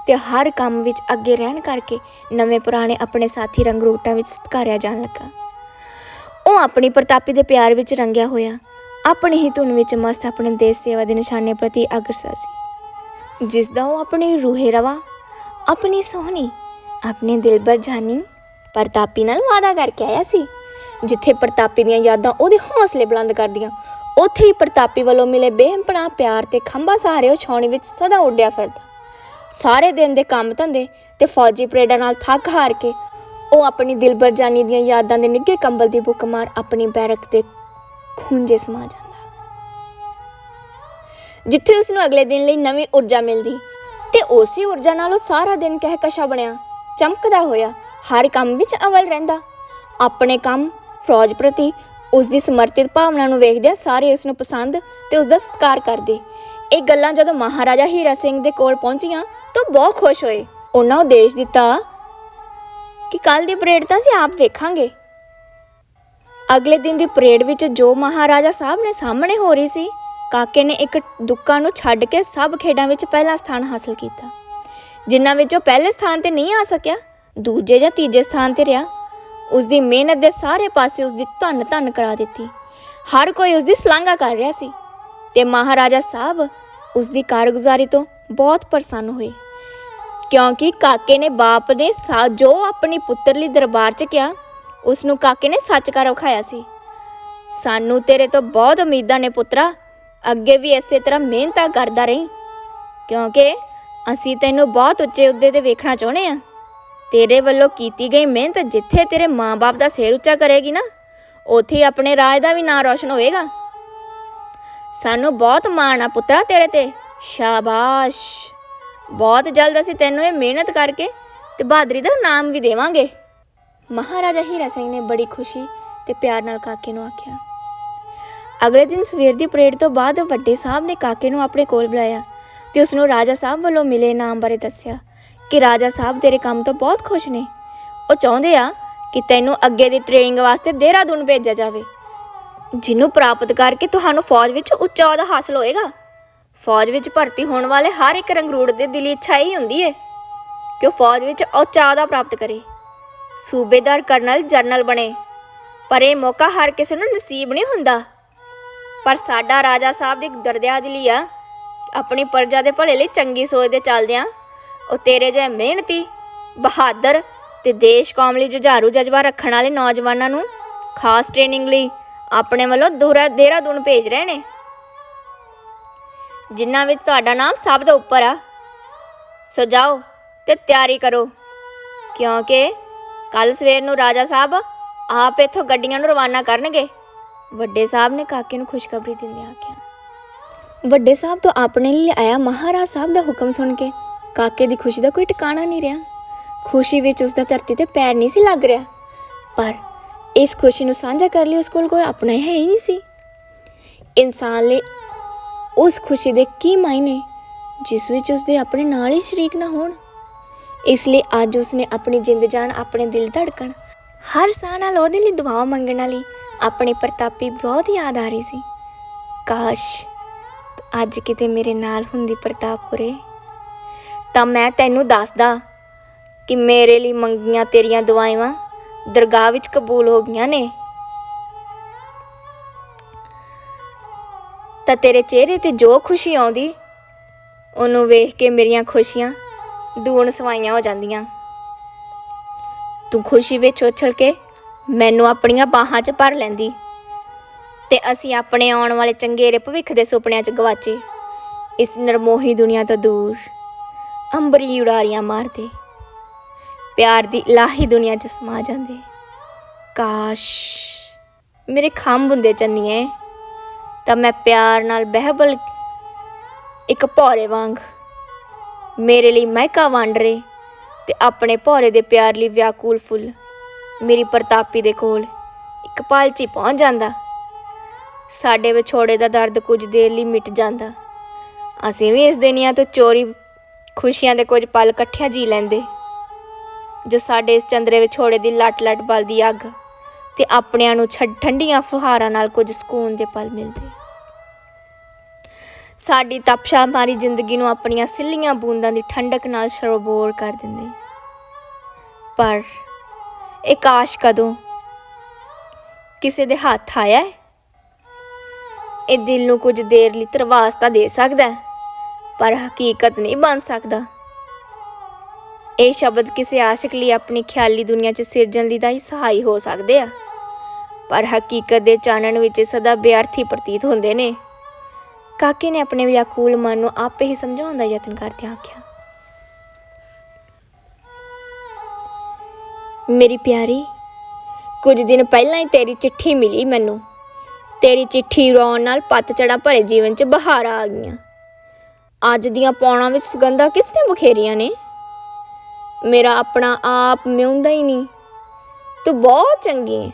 ਤੇ ਹਰ ਕੰਮ ਵਿੱਚ ਅੱਗੇ ਰਹਿਣ ਕਰਕੇ ਨਵੇਂ ਪੁਰਾਣੇ ਆਪਣੇ ਸਾਥੀ ਰੰਗਰੂਟਾਂ ਵਿੱਚ ਸਤਿਕਾਰਿਆ ਜਾਣ ਲੱਗਾ। ਉਹ ਆਪਣੀ ਪ੍ਰਤਾਪੀ ਦੇ ਪਿਆਰ ਵਿੱਚ ਰੰਗਿਆ ਹੋਇਆ, ਆਪਣੀ ਹੀ ਧੁਨ ਵਿੱਚ ਮਸਤ ਆਪਣੇ ਦੇਸ਼ ਸੇਵਾ ਦੇ ਨਿਸ਼ਾਨੇ ਪ੍ਰਤੀ ਅਗਰਸਰ ਸੀ। ਜਿਸ ਦਾ ਉਹ ਆਪਣੀ ਰੂਹੇ ਰਵਾ, ਆਪਣੀ ਸੋਹਣੀ, ਆਪਣੇ ਦਿਲਬਰ ਜਾਨੀ, ਪ੍ਰਤਾਪੀ ਨਾਲ ਵਾਦਾ ਕਰਕੇ ਆਇਆ ਸੀ। ਜਿੱਥੇ ਪ੍ਰਤਾਪੀ ਦੀਆਂ ਯਾਦਾਂ ਉਹਦੇ ਹੌਸਲੇ ਬੁਲੰਦ ਕਰਦੀਆਂ। ਉੱਥੇ ਹੀ ਪ੍ਰਤਾਪੀ ਵੱਲੋਂ ਮਿਲੇ ਬੇਹੰਪਣਾ ਪਿਆਰ ਤੇ ਖੰਭਾ ਸਹਾਰੇ ਉਹ ਛਾਉਣੀ ਵਿੱਚ ਸਦਾ ਉੱਡਿਆ ਫਿਰਦਾ। ਸਾਰੇ ਦਿਨ ਦੇ ਕੰਮ ਧੰਦੇ ਤੇ ਫੌਜੀ ਪਰੇਡਾਂ ਨਾਲ ਥੱਕ ਹਾਰ ਕੇ ਉਹ ਆਪਣੀ ਦਿਲਬਰ ਜਾਨੀ ਦੀਆਂ ਯਾਦਾਂ ਦੇ ਨਿੱਘੇ ਕੰਬਲ ਦੀ ਬੁੱਕ ਮਾਰ ਆਪਣੀ ਬੈਰਕ ਤੇ ਖੂੰਜੇ ਸਮਾ ਜਾਂਦਾ। ਜਿੱਥੇ ਉਸ ਨੂੰ ਅਗਲੇ ਦਿਨ ਲਈ ਨਵੀਂ ਊਰਜਾ ਮਿਲਦੀ ਤੇ ਉਸੇ ਊਰਜਾ ਨਾਲ ਉਹ ਸਾਰਾ ਦਿਨ ਕਹਿਕਸ਼ਾ ਬਣਿਆ, ਚਮਕਦਾ ਹੋਇਆ, ਹਰ ਕੰਮ ਵਿੱਚ ਅਵਲ ਰਹਿੰਦਾ। ਆਪਣੇ ਕੰਮ ਫੌਜ ਪ੍ਰਤੀ ਉਸ ਦੀ ਸਮਰਪਿਤ ਭਾਵਨਾ ਨੂੰ ਵੇਖਦਿਆਂ ਸਾਰੇ ਉਸ ਨੂੰ ਪਸੰਦ ਤੇ ਉਸ ਦਾ ਸਤਿਕਾਰ ਕਰਦੇ। ਇਹ ਗੱਲਾਂ ਜਦੋਂ ਮਹਾਰਾਜਾ ਹੀਰਾ ਸਿੰਘ ਦੇ ਕੋਲ ਪਹੁੰਚੀਆਂ ਤਾਂ ਉਹ ਬਹੁਤ ਖੁਸ਼ ਹੋਏ। ਉਹਨਾਂ ਉਦੇਸ਼ ਦਿੱਤਾ ਕਿ ਕੱਲ ਦੀ ਪਰੇਡ ਤਾਂ ਅਸੀਂ ਆਪ ਵੇਖਾਂਗੇ। ਅਗਲੇ ਦਿਨ ਦੀ ਪਰੇਡ ਵਿੱਚ ਜੋ ਮਹਾਰਾਜਾ ਸਾਹਿਬ ਨੇ ਸਾਹਮਣੇ ਹੋ ਰਹੀ ਸੀ, ਕਾਕੇ ਨੇ ਇੱਕ ਦੁੱਕਾ ਨੂੰ ਛੱਡ ਕੇ ਸਭ ਖੇਡਾਂ ਵਿੱਚ ਪਹਿਲਾ ਸਥਾਨ ਹਾਸਲ ਕੀਤਾ, ਜਿਨ੍ਹਾਂ ਵਿੱਚੋਂ ਪਹਿਲੇ ਸਥਾਨ ਤੇ ਨਹੀਂ ਆ ਸਕਿਆ, ਦੂਜੇ ਜਾਂ ਤੀਜੇ ਸਥਾਨ ਤੇ ਰਿਹਾ। ਉਸ ਦੀ ਮਿਹਨਤ ਦੇ ਸਾਰੇ ਪਾਸੇ ਉਸ ਦੀ ਧੰਨ ਧੰਨ ਕਰਾ ਦਿੱਤੀ। ਹਰ ਕੋਈ ਉਸ ਦੀ ਸ਼ਲਾਘਾ ਕਰ ਰਿਹਾ ਸੀ ਤੇ ਮਹਾਰਾਜਾ ਸਾਹਿਬ ਉਸ ਦੀ ਕਾਰਗੁਜ਼ਾਰੀ ਤੋਂ ਬਹੁਤ ਪ੍ਰਸੰਨ ਹੋਏ। ਕਿਉਂਕਿ ਕਾਕੇ ਨੇ ਬਾਪ ਨੇ ਸਾ- ਜੋ ਆਪਣੀ ਪੁੱਤਰ ਲਈ ਦਰਬਾਰ 'ਚ ਕਿਹਾ ਉਸ ਨੂੰ ਕਾਕੇ ਨੇ ਸੱਚ ਕਰ ਵਿਖਾਇਆ ਸੀ। ਸਾਨੂੰ ਤੇਰੇ ਤੋਂ ਬਹੁਤ ਉਮੀਦਾਂ ਨੇ ਪੁੱਤਰਾ, ਅੱਗੇ ਵੀ ਇਸੇ ਤਰ੍ਹਾਂ ਮਿਹਨਤਾਂ ਕਰਦਾ ਰਹੀਂ। ਕਿਉਂਕਿ ਅਸੀਂ ਤੈਨੂੰ ਬਹੁਤ ਉੱਚੇ ਅਹੁਦੇ ਤੇ ਵੇਖਣਾ ਚਾਹੁੰਦੇ ਆ। ਤੇਰੇ ਵੱਲੋਂ ਕੀਤੀ ਗਈ ਮਿਹਨਤ ਜਿੱਥੇ ਤੇਰੇ ਮਾਂ-ਬਾਪ ਦਾ ਸਿਰ ਉੱਚਾ ਕਰੇਗੀ ਨਾ, ਉੱਥੇ ਆਪਣੇ ਰਾਜ ਦਾ ਵੀ ਨਾਂ ਰੌਸ਼ਨ ਹੋਏਗਾ ਸਾਨੂੰ ਬਹੁਤ ਮਾਣ ਆ ਪੁੱਤਰਾ ਤੇਰੇ ਤੇ। ਸ਼ਾਬਾਸ਼। ਬਹੁਤ ਜਲਦ ਅਸੀਂ ਤੈਨੂੰ ਇਹ ਮਿਹਨਤ ਕਰਕੇ ਤੇ ਬਹਾਦਰੀ ਦਾ ਨਾਮ ਵੀ ਦੇਵਾਂਗੇ। ਮਹਾਰਾਜਾ ਹੀਰਾ ਸਿੰਘ ਨੇ ਬੜੀ ਖੁਸ਼ੀ ਤੇ ਪਿਆਰ ਨਾਲ ਕਾਕੇ ਨੂੰ ਆਖਿਆ। ਅਗਲੇ ਦਿਨ ਸਵੇਰ ਦੀ ਪਰੇਡ ਤੋਂ ਬਾਅਦ ਵੱਡੇ ਸਾਹਿਬ ਨੇ ਕਾਕੇ ਨੂੰ ਆਪਣੇ ਕੋਲ ਬੁਲਾਇਆ ਤੇ ਉਸ ਨੂੰ ਰਾਜਾ ਸਾਹਿਬ ਵੱਲੋਂ ਮਿਲੇ ਨਾਮ ਬਾਰੇ ਦੱਸਿਆ। ਕਿ ਰਾਜਾ ਸਾਹਿਬ ਤੇਰੇ ਕੰਮ ਤੋਂ ਬਹੁਤ ਖੁਸ਼ ਨੇ। ਉਹ ਚਾਹੁੰਦੇ ਆ ਕਿ ਤੈਨੂੰ ਅੱਗੇ ਦੀ ਟ੍ਰੇਨਿੰਗ ਵਾਸਤੇ ਦੇਹਰਾਦੂਨ ਭੇਜਿਆ ਜਾਵੇ। ਜਿਹਨੂੰ ਪ੍ਰਾਪਤ ਕਰਕੇ ਤੁਹਾਨੂੰ ਫੌਜ ਵਿੱਚ ਉੱਚਾ ਅਹੁਦਾ ਹਾਸਲ ਹੋਏਗਾ। ਫੌਜ ਵਿੱਚ ਭਰਤੀ ਹੋਣ ਵਾਲੇ ਹਰ ਇੱਕ ਰੰਗਰੂੜ ਦੇ ਦਿਲੀ ਇੱਛਾ ਹੀ ਹੁੰਦੀ ਹੈ ਕਿ ਉਹ ਫੌਜ ਵਿੱਚ ਉੱਚਾ ਅਹੁਦਾ ਪ੍ਰਾਪਤ ਕਰੇ। ਸੂਬੇਦਾਰ ਕਰਨਲ ਜਨਰਲ ਬਣੇ। ਪਰ ਇਹ ਮੌਕਾ ਹਰ ਕਿਸੇ ਨੂੰ ਨਸੀਬ ਨਹੀਂ ਹੁੰਦਾ। ਪਰ ਸਾਡਾ ਰਾਜਾ ਸਾਹਿਬ ਦੀ ਦਰਦਿਆ ਦਿਲੀ ਆ। ਆਪਣੀ ਪ੍ਰਜਾ ਦੇ ਭਲੇ ਲਈ ਚੰਗੀ ਸੋਚਦੇ ਚੱਲਦਿਆਂ ਉਹ ਤੇਰੇ ਜਿਹੇ ਮਿਹਨਤੀ, ਬਹਾਦਰ ਤੇ ਦੇਸ਼ ਕੌਮ ਲਈ ਜੁਝਾਰੂ ਜਜ਼ਬਾ ਰੱਖਣ ਵਾਲੇ ਨੌਜਵਾਨਾਂ ਨੂੰ ਖਾਸ ਟ੍ਰੇਨਿੰਗ ਲਈ ਆਪਣੇ ਵੱਲੋਂ ਦੂਰਾ ਦੇਹਰਾਦੂਨ ਭੇਜ ਰਹੇ ਨੇ। ਜਿਨ੍ਹਾਂ ਵਿੱਚ ਤੁਹਾਡਾ ਨਾਮ ਸਭ ਤੋਂ ਉੱਪਰ ਆ। ਸੋ ਜਾਓ ਤੇ ਤਿਆਰੀ ਕਰੋ, ਕਿਉਂਕਿ ਕੱਲ ਸਵੇਰ ਨੂੰ ਰਾਜਾ ਸਾਹਿਬ ਆਪ ਇੱਥੋਂ ਗੱਡੀਆਂ ਨੂੰ ਰਵਾਨਾ ਕਰਨਗੇ। ਵੱਡੇ ਸਾਹਿਬ ਨੇ ਕਾਕੇ ਨੂੰ ਖੁਸ਼ਖਬਰੀ ਦਿੰਦਿਆਂ ਆਖਿਆ, ਵੱਡੇ ਸਾਹਿਬ ਤੋਂ ਆਪਣੇ ਲਈ ਆਇਆ ਮਹਾਰਾਜ ਸਾਹਿਬ ਦਾ ਹੁਕਮ ਸੁਣ ਕੇ ਕਾਕੇ ਦੀ ਖੁਸ਼ੀ ਦਾ ਕੋਈ ਟਿਕਾਣਾ ਨਹੀਂ ਰਿਹਾ। ਖੁਸ਼ੀ ਵਿੱਚ ਉਸ ਦਾ ਧਰਤੀ ਤੇ ਪੈਰ ਨਹੀਂ ਸੀ ਲੱਗ ਰਿਹਾ। ਪਰ ਇਸ ਖੁਸ਼ੀ ਨੂੰ ਸਾਂਝਾ ਕਰ ਲਈ ਉਸ ਕੋਲ ਕੋਈ ਆਪਣਾ ਹੈ ਹੀ ਨਹੀਂ ਸੀ। ਇਨਸਾਨ ਲਈ ਉਸ ਖੁਸ਼ੀ ਦੇ ਕੀ ਮਾਇਨੇ, ਜਿਸ ਵਿੱਚ ਉਸ ਦੇ ਆਪਣੇ ਨਾਲ ਹੀ ਸ਼ਰੀਕ ਨਾ ਹੋਣ। ਇਸ ਲਈ ਅੱਜ ਉਸਨੇ ਆਪਣੀ ਜਿੰਦ ਜਾਨ ਆਪਣੇ ਦਿਲ ਧੜਕਣ, ਹਰ ਸਾਹ ਨਾਲ ਉਹਦੇ ਲਈ ਦੁਆ ਮੰਗਣ ਵਾਲੀ ਆਪਣੀ ਪ੍ਰਤਾਪੀ ਬਹੁਤ ਯਾਦ ਆ ਰਹੀ ਸੀ। ਕਾਸ਼ ਅੱਜ ਕਿਤੇ ਮੇਰੇ ਨਾਲ ਹੁੰਦੀ ਪ੍ਰਤਾਪਪੁਰੇ ਤਾਂ ਮੈਂ ਤੈਨੂੰ ਦੱਸਦਾ ਕਿ ਮੇਰੇ ਲਈ ਮੰਗੀਆਂ ਤੇਰੀਆਂ ਦੁਆਵਾਂ ਦਰਗਾਹ ਵਿੱਚ ਕਬੂਲ ਹੋ ਗਈਆਂ ਨੇ। ਤਾਂ ਤੇਰੇ ਚਿਹਰੇ ਤੇ ਜੋ ਖੁਸ਼ੀ ਆਉਂਦੀ, ਉਹਨੂੰ ਵੇਖ ਕੇ ਮੇਰੀਆਂ ਖੁਸ਼ੀਆਂ ਦੂਣ ਸਵਾਈਆਂ ਹੋ ਜਾਂਦੀਆਂ। ਤੂੰ ਖੁਸ਼ੀ ਵਿੱਚ ਉਛਲ ਕੇ ਮੈਨੂੰ ਆਪਣੀਆਂ ਬਾਹਾਂ 'ਚ ਭਰ ਲੈਂਦੀ ਤੇ ਅਸੀਂ ਆਪਣੇ ਆਉਣ ਵਾਲੇ ਚੰਗੇਰੇ ਭਵਿੱਖ ਦੇ ਸੁਪਨਿਆਂ 'ਚ ਗਵਾਚੇ। ਇਸ ਨਰਮੋਹੀ ਦੁਨੀਆ ਤੋਂ ਦੂਰ। ਅੰਬਰੀ ਉਡਾਰੀਆਂ ਮਾਰਦੇ। ਪਿਆਰ ਦੀ ਇਲਾਹੀ ਦੁਨੀਆ 'ਚ ਸਮਾ ਜਾਂਦੇ। ਕਾਸ਼ ਮੇਰੇ ਖੰਭ ਹੁੰਦੇ ਚੰਨੀਏ, ਤਾਂ ਮੈਂ ਪਿਆਰ ਨਾਲ ਬਹਿਬਲ ਇੱਕ ਭੌਰੇ ਵਾਂਗ ਮੇਰੇ ਲਈ ਮਹਿਕਾ ਵੰਡ ਰਹੇ ਤੇ ਆਪਣੇ ਭੌਰੇ ਦੇ ਪਿਆਰ ਲਈ ਵਿਆਕੂਲ ਫੁੱਲ ਮੇਰੀ ਪ੍ਰਤਾਪੀ ਦੇ ਕੋਲ ਇੱਕ ਪਲ 'ਚ ਪਹੁੰਚ ਜਾਂਦਾ। ਸਾਡੇ ਵਿਛੋੜੇ ਦਾ ਦਰਦ ਕੁਝ ਦੇਰ ਲਈ ਮਿਟ ਜਾਂਦਾ। ਅਸੀਂ ਵੀ ਇਸ ਦੁਨੀਆ ਤੋਂ ਚੋਰੀ ਖੁਸ਼ੀਆਂ ਦੇ ਕੁਝ ਪਲ ਇਕੱਠਿਆਂ ਜੀ ਲੈਂਦੇ। ਜੋ ਸਾਡੇ ਇਸ ਚੰਦਰੇ ਵਿਛੋੜੇ ਦੀ ਲਟ ਲਟ ਬਲਦੀ ਅੱਗ ਤੇ ਆਪਣਿਆਂ ਨੂੰ ਛੱਡ ਠੰਡੀਆਂ ਫੁਹਾਰਾਂ ਨਾਲ ਕੁਝ ਸਕੂਨ ਦੇ ਪਲ ਮਿਲਦੇ। ਸਾਡੀ ਤਪਸ਼ਾ ਮਾਰੀ ਜ਼ਿੰਦਗੀ ਨੂੰ ਆਪਣੀਆਂ ਸਿੱਲੀਆਂ ਬੂੰਦਾਂ ਦੀ ਠੰਡਕ ਨਾਲ ਸਰੋਬੋਰ ਕਰ ਦਿੰਦੇ। ਪਰ ਇਹ ਕਾਸ਼ ਕਦੋਂ? ਕਿਸੇ ਦੇ ਹੱਥ ਆਇਆ ਇਹ ਦਿਲ ਨੂੰ ਕੁਝ ਦੇਰ ਲਈ ਤਰਵਾਸ ਤਾਂ ਦੇ ਸਕਦਾ ਹੈ, ਪਰ ਹਕੀਕਤ ਨਹੀਂ ਬਣ ਸਕਦਾ। ਇਹ ਸ਼ਬਦ ਕਿਸੇ ਆਸ਼ਿਕ ਲਈ ਆਪਣੀ ਖਿਆਲੀ ਦੁਨੀਆ 'ਚ ਸਿਰਜਣ ਲਈ ਤਾਂ ਹੀ ਸਹਾਈ ਹੋ ਸਕਦੇ ਆ। ਪਰ ਹਕੀਕਤ ਦੇ ਚਾਨਣ ਵਿੱਚ ਸਦਾ ਬੇਅਰਥੀ ਪ੍ਰਤੀਤ ਹੁੰਦੇ ਨੇ। ਕਾਕੇ ਨੇ ਆਪਣੇ ਵਿਆਕੂਲ ਮਨ ਨੂੰ ਆਪੇ ਹੀ ਸਮਝਾਉਣ ਦਾ ਯਤਨ ਕਰਦਿਆਂ ਆਖਿਆ, ਮੇਰੀ ਪਿਆਰੀ, ਕੁਝ ਦਿਨ ਪਹਿਲਾਂ ਹੀ ਤੇਰੀ ਚਿੱਠੀ ਮਿਲੀ ਮੈਨੂੰ। ਤੇਰੀ ਚਿੱਠੀ ਰੋਣ ਨਾਲ ਪਤਝੜਾਂ ਭਰੇ ਜੀਵਨ 'ਚ ਬਹਾਰਾਂ ਆ ਗਈਆਂ। ਅੱਜ ਦੀਆਂ ਪੌਣਾਂ ਵਿੱਚ ਸੁਗੰਧਾਂ ਕਿਸ ਨੇ ਬਖੇਰੀਆਂ ਨੇ? ਮੇਰਾ ਆਪਣਾ ਆਪ ਮਿਉਂਦਾ ਹੀ ਨਹੀਂ। ਤੂੰ ਬਹੁਤ ਚੰਗੀ ਹੈ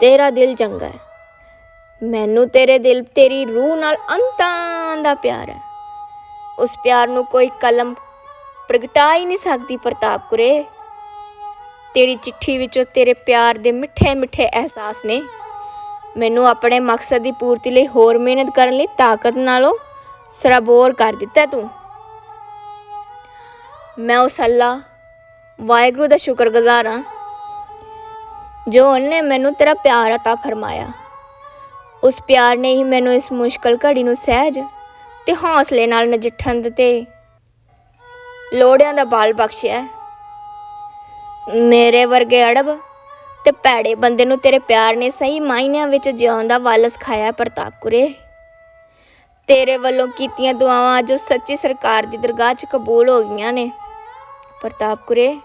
ਤੇਰਾ ਦਿਲ ਚੰਗਾ ਹੈ। ਮੈਨੂੰ ਤੇਰੇ ਦਿਲ, ਤੇਰੀ ਰੂਹ ਨਾਲ ਅੰਤਾਂ ਦਾ ਪਿਆਰ ਹੈ। ਉਸ ਪਿਆਰ ਨੂੰ ਕੋਈ ਕਲਮ ਪ੍ਰਗਟਾ ਹੀ ਨਹੀਂ ਸਕਦੀ ਪ੍ਰਤਾਪ ਕੁਰੇ। ਤੇਰੀ ਚਿੱਠੀ ਵਿੱਚੋਂ ਤੇਰੇ ਪਿਆਰ ਦੇ ਮਿੱਠੇ ਮਿੱਠੇ ਅਹਿਸਾਸ ਨੇ। ਮੈਨੂੰ ਆਪਣੇ ਮਕਸਦ ਦੀ ਪੂਰਤੀ ਲਈ ਹੋਰ ਮਿਹਨਤ ਕਰਨ ਲਈ ਤਾਕਤ ਨਾਲੋਂ ਸਰਾਬੋਰ ਕਰ ਦਿੱਤਾ ਤੂੰ ਮੈਂ ਉਸ ਅੱਲਾ ਵਾਹਿਗੁਰੂ ਦਾ ਸ਼ੁਕਰਗੁਜ਼ਾਰ ਹਾਂ ਜੋ ਉਹਨੇ ਮੈਨੂੰ ਤੇਰਾ ਪਿਆਰ عطا ਫਰਮਾਇਆ ਉਸ ਪਿਆਰ ਨੇ ਹੀ ਮੈਨੂੰ ਇਸ ਮੁਸ਼ਕਲ ਘੜੀ ਨੂੰ ਸਹਿਜ ਤੇ ਹੌਸਲੇ ਨਾਲ ਨਜਿੱਠਣ ਦੇ ਤੇ ਲੋੜਿਆਂ ਦਾ ਬਾਲ ਬਖਸ਼ਿਆ ਹੈ। ਮੇਰੇ ਵਰਗੇ ਅੜਬ ਤੇ ਭੈੜੇ ਬੰਦੇ ਨੂੰ ਤੇਰੇ ਪਿਆਰ ਨੇ ਸਹੀ ਮਾਇਨਿਆਂ ਵਿੱਚ ਜਿਉਣ ਦਾ ਵੱਲ ਸਿਖਾਇਆ ਪ੍ਰਤਾਪ ਕੁਰੇ ਤੇਰੇ ਵੱਲੋਂ ਕੀਤੀਆਂ ਦੁਆਵਾਂ ਜੋ ਸੱਚੀ ਸਰਕਾਰ ਦੀ ਦਰਗਾਹ 'ਚ ਕਬੂਲ ਹੋ ਗਈਆਂ ਨੇ। ਪ੍ਰਤਾਪ ਕੁਰੇ,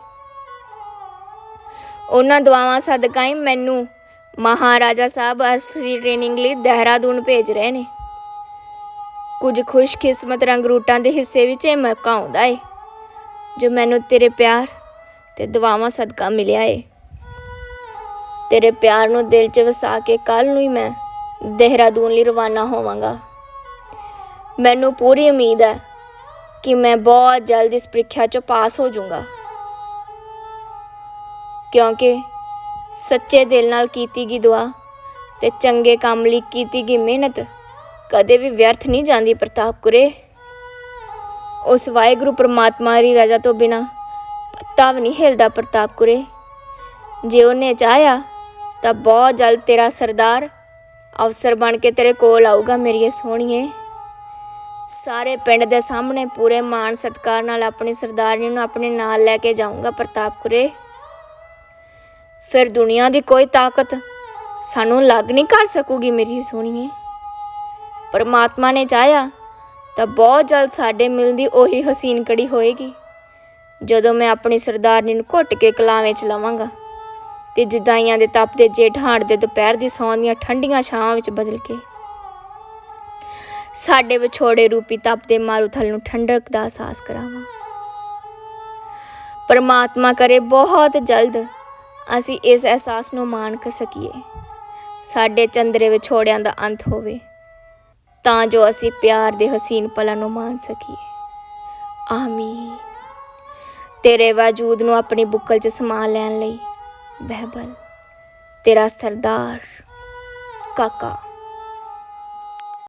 ਉਹਨਾਂ ਦੁਆਵਾਂ ਸਦਕਾ ਹੀ ਮੈਨੂੰ ਮਹਾਰਾਜਾ ਸਾਹਿਬ ਅਸਫੀ ਟ੍ਰੇਨਿੰਗ ਲਈ ਦੇਹਰਾਦੂਨ ਭੇਜ ਰਹੇ ਨੇ। ਕੁਝ ਖੁਸ਼ਕਿਸਮਤ ਰੰਗਰੂਟਾਂ ਦੇ ਹਿੱਸੇ ਵਿੱਚ ਇਹ ਮੌਕਾ ਆਉਂਦਾ ਏ, ਜੋ ਮੈਨੂੰ ਤੇਰੇ ਪਿਆਰ ਤੇ ਦੁਆਵਾਂ ਸਦਕਾ ਮਿਲਿਆ ਏ। ਤੇਰੇ ਪਿਆਰ ਨੂੰ ਦਿਲ 'ਚ ਵਸਾ ਕੇ ਕੱਲ ਨੂੰ ਹੀ ਮੈਂ ਦੇਹਰਾਦੂਨ ਲਈ ਰਵਾਨਾ ਹੋਵਾਂਗਾ। ਮੈਨੂੰ ਪੂਰੀ ਉਮੀਦ ਹੈ ਕਿ ਮੈਂ ਬਹੁਤ ਜਲਦ ਇਸ ਪ੍ਰੀਖਿਆ 'ਚੋਂ ਪਾਸ ਹੋ ਜਾਊਂਗਾ। ਕਿਉਂਕਿ ਸੱਚੇ ਦਿਲ ਨਾਲ ਕੀਤੀ ਗਈ ਦੁਆ ਤੇ ਚੰਗੇ ਕੰਮ ਲਈ ਕੀਤੀ ਗਈ ਮਿਹਨਤ ਕਦੇ ਵੀ ਵਿਅਰਥ ਨਹੀਂ ਜਾਂਦੀ ਪ੍ਰਤਾਪ ਕੁਰੇ। ਉਸ ਵਾਹਿਗੁਰੂ ਪ੍ਰਮਾਤਮਾ ਦੀ ਰਜ਼ਾ ਤੋਂ ਬਿਨਾ ਪੱਤਾ ਵੀ ਨਹੀਂ ਹਿਲਦਾ ਪ੍ਰਤਾਪ ਕੁਰੇ। ਜੇ ਉਹਨੇ ਚਾਹਿਆ ਤਾਂ ਬਹੁਤ ਜਲਦ ਤੇਰਾ ਸਰਦਾਰ ਅਫਸਰ ਬਣ ਕੇ ਤੇਰੇ ਕੋਲ ਆਊਗਾ ਮੇਰੀ ਸੋਹਣੀਏ। ਸਾਰੇ ਪਿੰਡ ਦੇ ਸਾਹਮਣੇ ਪੂਰੇ ਮਾਣ ਸਤਿਕਾਰ ਨਾਲ ਆਪਣੀ ਸਰਦਾਰਨੀ ਨੂੰ ਆਪਣੇ ਨਾਲ ਲੈ ਕੇ ਜਾਊਂਗਾ ਪ੍ਰਤਾਪ ਕੁਰੇ। ਫਿਰ ਦੁਨੀਆ ਦੀ ਕੋਈ ਤਾਕਤ ਸਾਨੂੰ ਲੱਗ ਨਹੀਂ ਕਰ ਸਕੂਗੀ ਮੇਰੀ ਸੋਹਣੀਏ। ਪਰਮਾਤਮਾ ਨੇ ਚਾਹਿਆ ਤਾਂ ਬਹੁਤ ਜਲਦ ਸਾਡੇ ਮਿਲਦੀ ਉਹੀ ਹਸੀਨ ਕੜੀ ਹੋਏਗੀ। ਜਦੋਂ ਮੈਂ ਆਪਣੀ ਸਰਦਾਰਨੀ ਨੂੰ ਘੁੱਟ ਕੇ ਕਲਾਵੇਂ ਚ ਲਵਾਂਗਾ ਤੇ ਜਦਾਈਆਂ ਦੇ ਤਪਦੇ ਜੇਠ ਹਾੜ ਦੇ ਦੁਪਹਿਰ ਦੀ ਸੌਂ ਦੀਆਂ ਠੰਡੀਆਂ ਛਾਵਾਂ ਵਿੱਚ ਬਦਲ ਕੇ ਸਾਡੇ ਵਿਛੋੜੇ ਰੂਪੀ ਤਪਦੇ ਮਾਰੂਥਲ ਨੂੰ ਠੰਡਕ ਦਾ ਅਹਿਸਾਸ ਕਰਾਵਾਂ। ਪਰਮਾਤਮਾ ਕਰੇ ਬਹੁਤ ਜਲਦ ਅਸੀਂ ਇਸ ਅਹਿਸਾਸ ਨੂੰ ਮਾਣ ਕਰ ਸਕੀਏ। ਸਾਡੇ ਚੰਦਰੇ ਵਿਛੋੜਿਆਂ ਦਾ ਅੰਤ ਹੋਵੇ, ਤਾਂ ਜੋ ਅਸੀਂ ਪਿਆਰ ਦੇ ਹਸੀਨ ਪਲਾਂ ਨੂੰ ਮਾਣ ਸਕੀਏ। ਆਮੀਨ। ਤੇਰੇ ਵਜੂਦ ਨੂੰ ਆਪਣੀ ਬੁੱਕਲ 'ਚ ਸਮਾ ਲੈਣ ਲਈ, ਬਹਿਬਲ, ਤੇਰਾ ਸਰਦਾਰ ਕਾਕਾ।